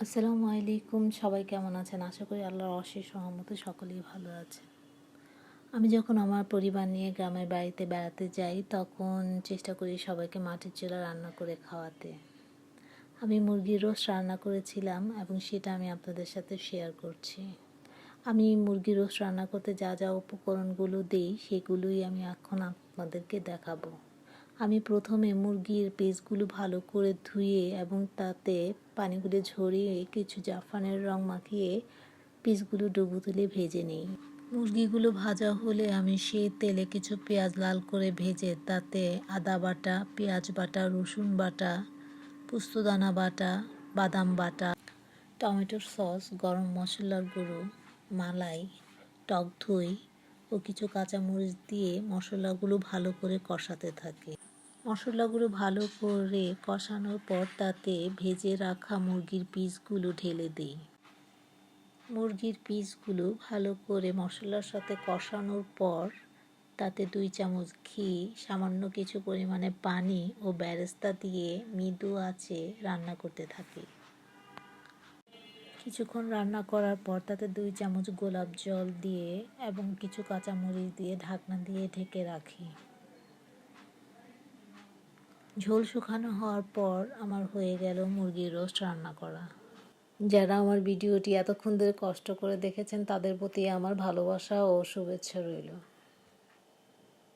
আসসালামু আলাইকুম, সবাই কেমন আছেন? আশা করি আল্লাহর অশেষ সহমতে সকলেই ভালো আছে আমি যখন আমার পরিবার নিয়ে গ্রামের বাড়িতে বেড়াতে যাই, তখন চেষ্টা করি সবাইকে মাটির চুলা রান্না করে খাওয়াতে। আমি মুরগির রোস্ট রান্না করেছিলাম এবং সেটা আমি আপনাদের সাথে শেয়ার করছি। আমি মুরগির রোস্ট রান্না করতে যা যা উপকরণগুলো দিই, সেগুলোই আমি এখন আপনাদেরকে দেখাবো। আমি প্রথমে মুরগির পিসগুলো ভালো করে ধুয়ে এবং তাতে পানিগুলো ঝরিয়ে কিছু জাফানের রং মাখিয়ে পিসগুলো ডুবো তুলে ভেজে নিই। মুরগিগুলো ভাজা হলে আমি সেই তেলে কিছু পেঁয়াজ লাল করে ভেজে তাতে আদা বাটা, পেঁয়াজ বাটা, রসুন বাটা, পোস্তদানা বাটা, বাদাম বাটা, টমেটোর সস, গরম মশলার গুঁড়ো, মালাই, টক দই ও কিছু কাঁচামরিচ দিয়ে মশলাগুলো ভালো করে কষাতে থাকে। মশলাগুলো ভালো করে কষানোর পর তাতে ভেজে রাখা মুরগির পিসগুলো ঢেলে দিই। মুরগির পিসগুলো ভালো করে মশলার সাথে কষানোর পর তাতে দুই চামচ ঘি, সামান্য কিছু পরিমাণে পানি ও ব্যারেস্তা দিয়ে মৃদু আছে রান্না করতে থাকি। কিছুক্ষণ রান্না করার পর তাতে দুই চামচ গোলাপ জল দিয়ে এবং কিছু কাঁচামরিচ দিয়ে ঢাকনা দিয়ে ঢেকে রাখি। ঝোল শুকানো হওয়ার পর আমার হয়ে গেল মুরগির রোস্ট রান্না করা। যারা আমার ভিডিওটি এতক্ষণ ধরে কষ্ট করে দেখেছেন, তাদের প্রতি আমার ভালোবাসা ও শুভেচ্ছা রইল।